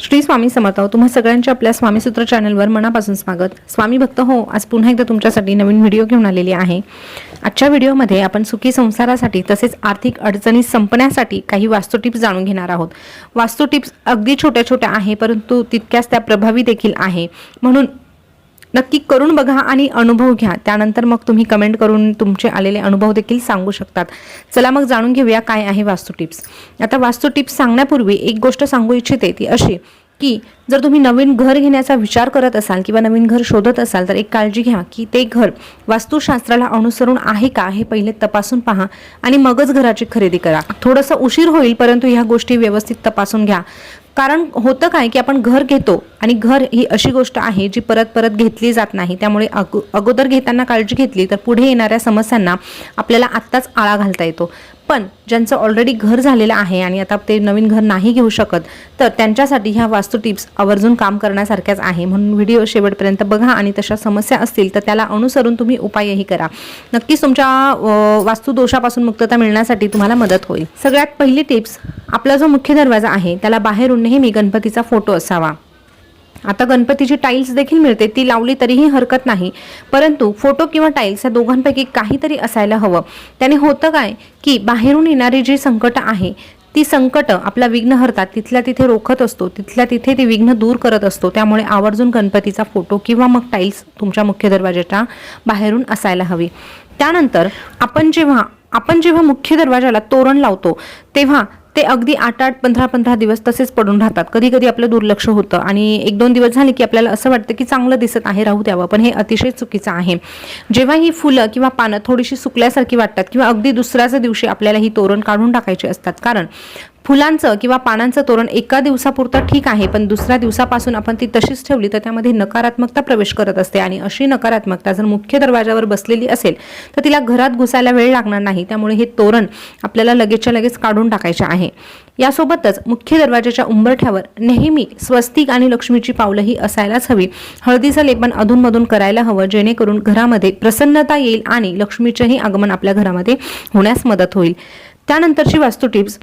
श्री स्वामी समर्थ तुम्हा सगळ्यांच्या आपल्या स्वामीसूत्र चॅनलवर मनापासून स्वागत. स्वामी भक्त हो आज पुन्हा एकदा तुमच्यासाठी नवीन व्हिडिओ घेऊन आलेली आहे. आजच्या व्हिडिओमध्ये आपण सुखी संसारासाठी तसेच आर्थिक अडचणी संपण्यासाठी काही वास्तू टिप्स जाणून घेणार आहोत. वास्तू टिप्स अगदी छोट्या छोट्या आहे परंतु तितक्याच त्या प्रभावी देखील आहे. म्हणून नक्की करून बघा आणि अनुभव घ्या. त्यानंतर मग तुम्ही कमेंट करून तुमचे आलेले अनुभव देखील सांगू शकतात. चला मग जाणून घेऊया काय आहे वास्तू टिप्स. आता वास्तू टिप्स सांगण्यापूर्वी एक गोष्ट सांगू इच्छिते ती अशी की जर तुम्ही नवीन घर घेण्याचा विचार करत असाल किंवा नवीन घर शोधत असाल तर एक काळजी घ्या की ते घर वास्तुशास्त्राला अनुसरून आहे का हे पहिले तपासून पहा आणि मगच घराची खरेदी करा. थोडंसं उशीर होईल परंतु ह्या गोष्टी व्यवस्थित तपासून घ्या. कारण होतं काय की आपण घर घेतो आणि घर ही अशी गोष्ट आहे जी परत परत घेतली जात नाही. त्यामुळे अगो अगोदर घेताना काळजी घेतली तर पुढे येणाऱ्या समस्यांना आपल्याला आत्ताच आळा घालता येतो. पण ज्यांचं ऑलरेडी घर झालेलं आहे आणि आता ते नवीन घर नाही घेऊ शकत तर त्यांच्यासाठी ह्या वास्तू टिप्स आवर्जून काम करण्यासारख्याच आहे. म्हणून व्हिडिओ शेवटपर्यंत बघा आणि तशा समस्या असतील तर त्याला अनुसरून तुम्ही उपायही करा. नक्कीच तुमच्या अं, वास्तू दोषापासून मुक्तता मिळण्यासाठी तुम्हाला मदत होईल. सगळ्यात पहिली टिप्स आपला जो मुख्य दरवाजा आहे त्याला बाहेरून नेहमी गणपतीचा फोटो असावा. आता गणपतीची टाईल्स देखील मिळते ती लावली तरीही हरकत नाही. परंतु फोटो किंवा टाईल्स या दोघांपैकी काहीतरी असायला हवं. त्याने होतं काय की बाहेरून येणारी जी संकट आहे ती संकट आपला विघ्न हरतात. तिथल्या तिथे रोखत असतो तिथल्या तिथे ती विघ्न दूर करत असतो. त्यामुळे आवर्जून गणपतीचा फोटो किंवा मग टाईल्स तुमच्या मुख्य दरवाजाच्या बाहेरून असायला हवी. त्यानंतर आपण जेव्हा आपण जेव्हा मुख्य दरवाजाला तोरण लावतो तेव्हा ते अगदी आठ आठ पंधरा पंधरा दिवस तसेच पडून राहतात. कधी कधी आपलं दुर्लक्ष होतं आणि एक दोन दिवस झाले की आपल्याला असं वाटतं की चांगलं दिसत आहे राहू द्यावं. पण हे अतिशय चुकीचं आहे. जेव्हा ही फुलं किंवा पानं थोडीशी सुकल्यासारखी वाटतात किंवा अगदी दुसऱ्याच दिवशी आपल्याला ही तोरण काढून टाकायची असतात. कारण फुलांचं किंवा पानांचं तोरण एका दिवसापुरतं ठीक आहे पण दुसऱ्या दिवसापासून आपण ती तशीच ठेवली तर त्यामध्ये नकारात्मकता प्रवेश करत असते. आणि अशी नकारात्मकता जर मुख्य दरवाजावर बसलेली असेल तर तिला घरात घुसायला वेळ लागणार नाही. त्यामुळे हे तोरण आपल्याला लगेचच्या लगेच काढून टाकायचे आहे. यासोबतच मुख्य दरवाजाच्या उंबरठ्यावर नेहमी स्वस्तिक आणि लक्ष्मीची पावलंही असायलाच हवी. हळदीचं लेपन अधूनमधून करायला हवं जेणेकरून घरामध्ये प्रसन्नता येईल आणि लक्ष्मीचेही आगमन आपल्या घरामध्ये होण्यास मदत होईल. त्यानंतरची वास्तू टिप्स.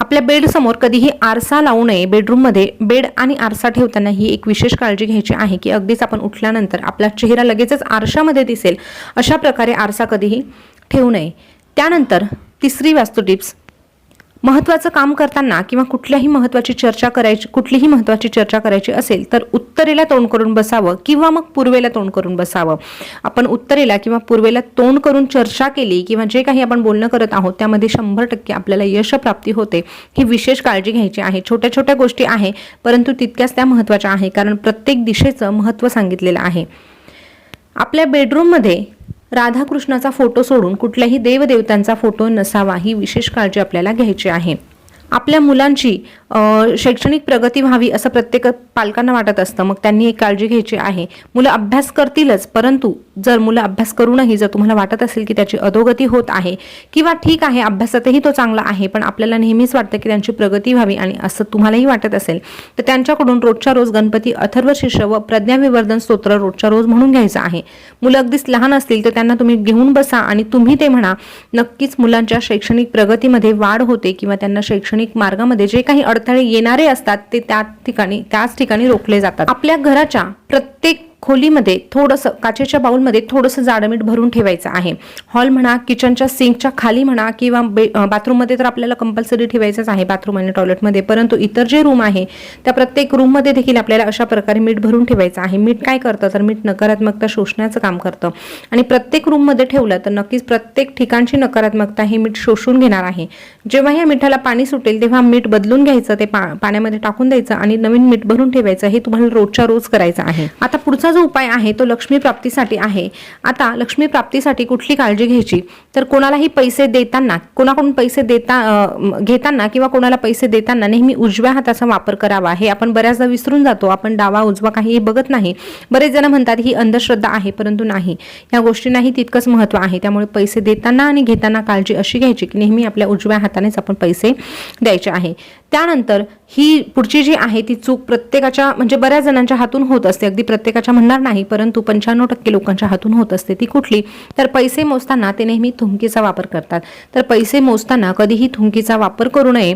आपल्या बेडसमोर कधीही आरसा लावू नये. बेडरूममध्ये बेड आणि आरसा ठेवताना ही एक विशेष काळजी घ्यायची आहे की अगदीच आपण उठल्यानंतर आपला चेहरा लगेचच आरशामध्ये दिसेल. अशा प्रकारे आरसा कधीही ठेवू नये. त्यानंतर तिसरी वास्तू टिप्स. महत्त्वाचं काम करताना किंवा कुठल्याही महत्त्वाची चर्चा करायची कुठलीही महत्त्वाची चर्चा करायची असेल तर उत्तरेला तोंड करून बसावं किंवा मग पूर्वेला तोंड करून बसावं. आपण उत्तरेला किंवा पूर्वेला तोंड करून चर्चा केली किंवा जे काही आपण बोलणं करत आहोत त्यामध्ये शंभर टक्के आपल्याला यशप्राप्ती होते ही विशेष काळजी घ्यायची आहे. छोट्या छोट्या गोष्टी आहे परंतु तितक्याच त्या महत्त्वाच्या आहे कारण प्रत्येक दिशेचं महत्त्व सांगितलेलं आहे. आपल्या बेडरूममध्ये राधाकृष्णाचा फोटो सोडून कुठल्याही देवदेवतांचा फोटो नसावा ही विशेष काळजी आपल्याला घ्यायची आहे. आपल्या मुलांची शैक्षणिक प्रगती व्हावी असं प्रत्येक पालकांना वाटत असतं. मग त्यांनी एक काळजी घ्यायची आहे. मुलं अभ्यास करतीलच परंतु जर मुलं अभ्यास करूनही जर तुम्हाला वाटत असेल की त्याची अधोगती होत आहे किंवा ठीक आहे अभ्यासातही तो चांगला आहे पण आपल्याला नेहमीच वाटतं की त्यांची प्रगती व्हावी आणि असं तुम्हालाही वाटत असेल तर त्यांच्याकडून रोजच्या रोज गणपती अथर्व शिष्य व प्रज्ञाविवर्धन स्तोत्र रोजच्या रोज म्हणून घ्यायचं आहे. मुलं अगदीच लहान असतील तर त्यांना तुम्ही घेऊन बसा आणि तुम्ही ते म्हणा नक्कीच मुलांच्या शैक्षणिक प्रगतीमध्ये वाढ होते किंवा त्यांना शैक्षणिक मार्गामध्ये जे काही अडथळे येणारे असतात ते त्या ठिकाणी त्याच ठिकाणी रोखले जातात. आपल्या घराच्या प्रत्येक खोलीमध्ये थोडंसं काचेच्या बाऊलमध्ये थोडंसं जाडमीठ भरून ठेवायचं आहे. हॉल म्हणा किचनच्या सिंकच्या खाली म्हणा किंवा बे बाथरूममध्ये तर आपल्याला कंपल्सरी ठेवायचंच आहे बाथरूम आणि टॉयलेटमध्ये परंतु इतर जे रूम आहे त्या प्रत्येक रूममध्ये देखील आपल्याला अशा प्रकारे मीठ भरून ठेवायचं आहे. मीठ काय करतं? तर मीठ नकारात्मकता शोषण्याचं काम करतं. आणि प्रत्येक रूममध्ये ठेवलं तर नक्कीच प्रत्येक ठिकाणची नकारात्मकता हे मीठ शोषून घेणार आहे. जेव्हा या मिठाला पाणी सुटेल तेव्हा मीठ बदलून घ्यायचं ते पा पाण्यामध्ये टाकून द्यायचं आणि नवीन मीठ भरून ठेवायचं हे तुम्हाला रोजच्या रोज करायचं आहे. आता पुढचा जो उपाय आहे तो लक्ष्मी प्राप्तीसाठी आहे. आता लक्ष्मी प्राप्तीसाठी कुठली काळजी घ्यायची? तर कोणालाही पैसे देताना कोणाकडून पैसे देता घेताना किंवा कोणाला पैसे देताना नेहमी उजव्या हाताचा वापर करावा. हे आपण बऱ्याचदा विसरून जातो. आपण डावा उजवा काही बघत नाही. बरेच जण म्हणतात ही अंधश्रद्धा आहे. परंतु नाही. या गोष्टींनाही तितकंच महत्त्व आहे. त्यामुळे पैसे देताना आणि घेताना काळजी अशी घ्यायची की नेहमी आपल्या उजव्या हातानेच आपण पैसे द्यायचे आहे. त्यानंतर ही पुढची जी आहे ती चूक प्रत्येकाच्या म्हणजे बऱ्याच जणांच्या हातून होत असते. अगदी प्रत्येकाच्या म्हणणार नाही परंतु पंच्याण्णव टक्के लोकांच्या हातून होत असते. ती कुठली? तर पैसे मोजताना ते नेहमी थुंकीचा वापर करतात. तर पैसे मोजताना कधीही थुंकीचा वापर करू नये.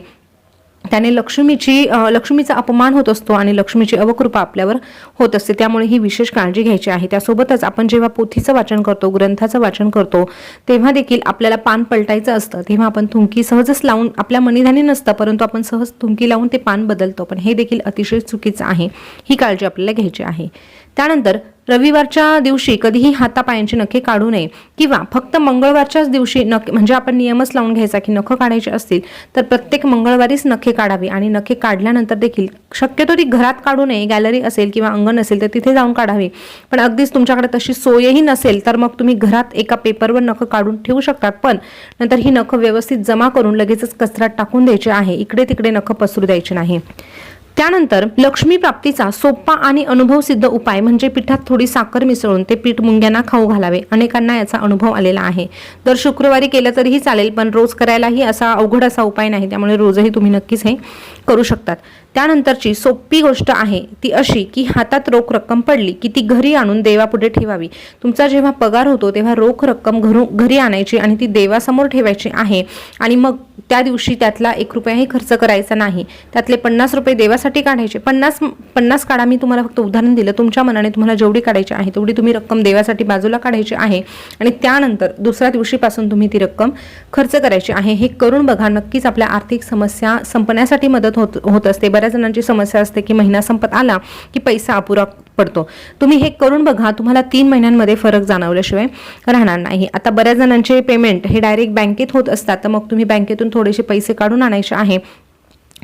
त्याने लक्ष्मीची लक्ष्मीचा अपमान होत असतो आणि लक्ष्मीची अवकृपा आपल्यावर होत असते. त्यामुळे ही विशेष काळजी घ्यायची आहे. त्यासोबतच आपण जेव्हा पोथीचं वाचन करतो ग्रंथाचं वाचन करतो तेव्हा देखील आपल्याला पान पलटायचं असतं. तेव्हा आपण थुंकी सहजच लावून आपल्या मनीधानी नसतं परंतु आपण सहज थुंकी लावून ते पान बदलतो. पण हे देखील अतिशय चुकीचं आहे. ही काळजी आपल्याला घ्यायची आहे. त्यानंतर रविवारच्या दिवशी कधीही हातापायांची नखे काढू नये किंवा फक्त मंगळवारच्याच दिवशी नखे म्हणजे आपण नियमच लावून घ्यायचा की नखं काढायची असतील तर प्रत्येक मंगळवारीच नखे काढावी आणि नखे काढल्यानंतर देखील शक्यतो ती घरात काढू नये गॅलरी असेल किंवा अंगण असेल तर तिथे जाऊन काढावी. पण अगदीच तुमच्याकडे तशी सोयही नसेल तर मग तुम्ही घरात एका पेपरवर नखं काढून ठेवू शकतात. पण नंतर ही नखं व्यवस्थित जमा करून लगेचच कचऱ्यात टाकून द्यायची आहे. इकडे तिकडे नखं पसरू द्यायची नाही. त्यानंतर लक्ष्मी प्राप्तीचा सोपा आणि अनुभव सिद्ध उपाय म्हणजे पिठात थोडी साखर मिसळून ते पीठ मुंग्यांना खाऊ घालावे. अनेकांना याचा अनुभव आलेला आहे. दर शुक्रवारी केलं तरीही चालेल पण रोज करायलाही असा अवघड असा उपाय नाही त्यामुळे रोजही तुम्ही नक्कीच हे करू शकतात. त्यानंतरची सोपी गोष्ट आहे ती अशी की हातात रोख रक्कम पडली की ती घरी आणून देवापुढे ठेवावी. तुमचा जेव्हा पगार होतो तेव्हा रोख रक्कम घरू घरी आणायची आणि ती देवासमोर ठेवायची आहे आणि मग त्या दिवशी त्यातला एक रुपयाही खर्च करायचा नाही. त्यातले पन्नास रुपये देवासाठी काढायचे. पन्नास पन्नास काढा मी तुम्हाला फक्त उदाहरण दिलं. तुमच्या मनाने तुम्हाला जेवढी काढायची आहे तेवढी तुम्ही रक्कम देवासाठी बाजूला काढायची आहे. आणि त्यानंतर दुसऱ्या दिवशीपासून तुम्ही ती रक्कम खर्च करायची आहे. हे करून बघा नक्कीच आपल्या आर्थिक समस्या संपण्यासाठी मदत होत होत असते. बऱ्याच जणांची समस्या असते की महिना संपत आला की पैसा अपुरा पडतो. तुम्ही हे करून बघा तुम्हाला तीन महिन्यांमध्ये फरक जाणवल्याशिवाय राहणार नाही. आता बऱ्याच जणांचे पेमेंट हे डायरेक्ट बँकेत होत असतात तर मग तुम्ही बँकेतून थोडेसे पैसे काढून आणायचे आहे.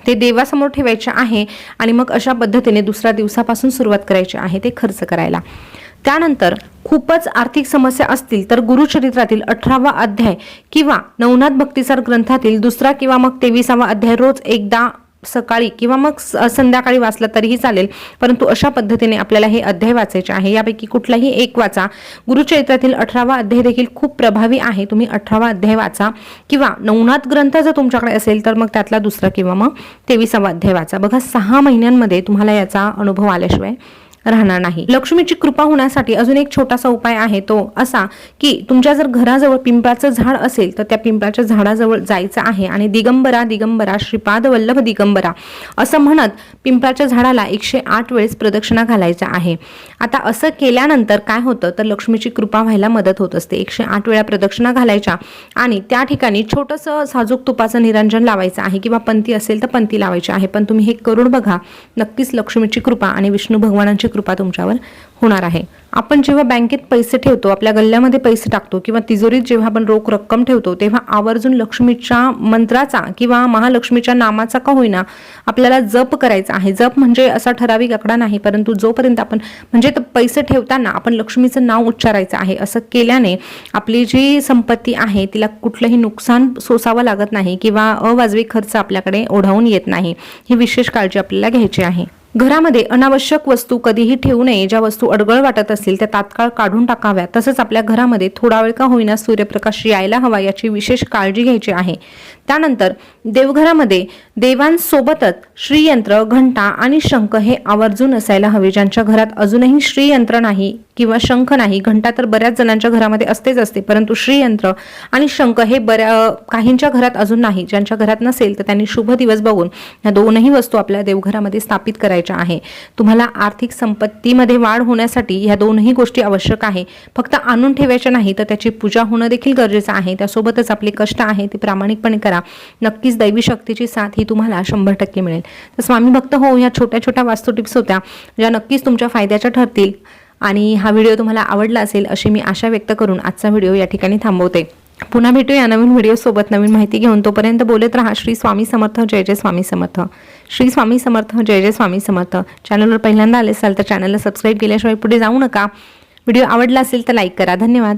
ते देवासमोर ठेवायचे आहे आणि मग अशा पद्धतीने दुसऱ्या दिवसापासून सुरुवात करायची आहे ते खर्च करायला. त्यानंतर खूपच आर्थिक समस्या असतील तर गुरुचरित्रातील अठरावा अध्याय किंवा नवनाथ भक्तिसार ग्रंथातील दुसरा किंवा मग तेविसावा अध्याय रोज एकदा सकाळी किंवा मग स- संध्याकाळी वाचला तरीही चालेल. परंतु अशा पद्धतीने आपल्याला हे अध्याय वाचायचे आहे. यापैकी कुठलाही एक वाचा. गुरुचरित्रातील अठरावा अध्याय देखील खूप प्रभावी आहे. तुम्ही अठरावा अध्याय वाचा. किंवा नवनाथ ग्रंथ जर तुमच्याकडे असेल तर मग त्यातला दुसरा किंवा मग तेविसावा अध्याय वाचा. बघा सहा महिन्यांमध्ये तुम्हाला याचा अनुभव आल्याशिवाय राहणार नाही. लक्ष्मीची कृपा होण्यासाठी अजून एक छोटासा उपाय आहे तो असा की तुमच्या जर घराजवळ पिंपळाचं झाड असेल तर त्या पिंपळाच्या झाडाजवळ जायचं आहे आणि दिगंबरा दिगंबरा श्रीपाद वल्लभ दिगंबरा असं म्हणत पिंपळाच्या झाडाला एकशे आठ वेळेस प्रदक्षिणा घालायचा आहे. आता असं केल्यानंतर काय होतं? तर लक्ष्मीची कृपा व्हायला मदत होत असते. एकशे आठ वेळा प्रदक्षिणा घालायच्या आणि त्या ठिकाणी छोटंसं साजूक तुपाचं निरंजन लावायचं आहे किंवा पंथी असेल तर पंथी लावायची आहे. पण तुम्ही हे करून बघा. नक्कीच लक्ष्मीची कृपा आणि विष्णू भगवानांची कृपा तुमच्यावर होणार आहे. आपण जेव्हा बँकेत पैसे ठेवतो आपल्या गल्ल्यामध्ये पैसे टाकतो किंवा तिजोरीत जेव्हा आपण रोख रक्कम ठेवतो तेव्हा आवर्जून लक्ष्मीच्या मंत्राचा किंवा महालक्ष्मीच्या नामाचा का होईना आपल्याला जप करायचा आहे. जप म्हणजे असा ठराविक आकडा नाही परंतु जोपर्यंत आपण म्हणजे पैसे ठेवताना आपण लक्ष्मीचं नाव उच्चारायचं आहे असं केल्याने आपली जी संपत्ती आहे तिला कुठलंही नुकसान सोसावं लागत नाही किंवा अवाजवी खर्च आपल्याकडे ओढावून येत नाही. ही विशेष काळजी आपल्याला घ्यायची आहे. घरामध्ये अनावश्यक वस्तू कधीही ठेवू नये ज्या वस्तू अडगळ वाटत असतील त्या तात्काळ काढून टाकाव्या तसंच आपल्या घरामध्ये थोडा वेळ का होईना सूर्यप्रकाश यायला हवा याची विशेष काळजी घ्यायची आहे. त्यानंतर देवघरामध्ये देवांसोबतच श्रीयंत्र घंटा आणि शंख हे आवर्जून असायला हवे. ज्यांच्या घरात अजूनही श्रीयंत्र नाही किंवा शंख नाही घंटा तर बऱ्याच जणांच्या घरामध्ये असतेच असते. परंतु श्रीयंत्र आणि शंख हे बऱ्या काहींच्या घरात अजून नाही. ज्यांच्या घरात नसेल तर त्यांनी शुभ दिवस बघून या दोनही वस्तू आपल्या देवघरामध्ये स्थापित करायच्या आहे. तुम्हाला आर्थिक संपत्तीमध्ये वाढ होण्यासाठी ह्या दोनही गोष्टी आवश्यक आहे. फक्त आणून ठेवायच्या नाही तर त्याची पूजा होणं देखील गरजेचं आहे. त्यासोबतच आपले कष्ट आहे ते प्रामाणिकपणे करा. नक्कीच दैवी शक्तीची साथ ही तुम्हाला शंभर टक्के मिळेल. तर स्वामी भक्त हो या छोट्या छोट्या वास्तू टिप्स होत्या ज्या नक्कीच तुमच्या फायद्याच्या ठरतील आणि हा व्हिडिओ तुम्हाला आवडला असेल अशी मी आशा व्यक्त करून आजचा व्हिडिओ या ठिकाणी थांबवते. पुन्हा भेटूया नवीन व्हिडिओसोबत नवीन माहिती घेऊन. तोपर्यंत बोलत राहा श्री स्वामी समर्थ जय जय स्वामी समर्थ. श्री स्वामी समर्थ जय जय स्वामी समर्थ. चॅनलवर पहिल्यांदा आले असाल तर चॅनलला सबस्क्राईब केल्याशिवाय पुढे जाऊ नका. व्हिडिओ आवडला असेल तर लाईक करा. धन्यवाद.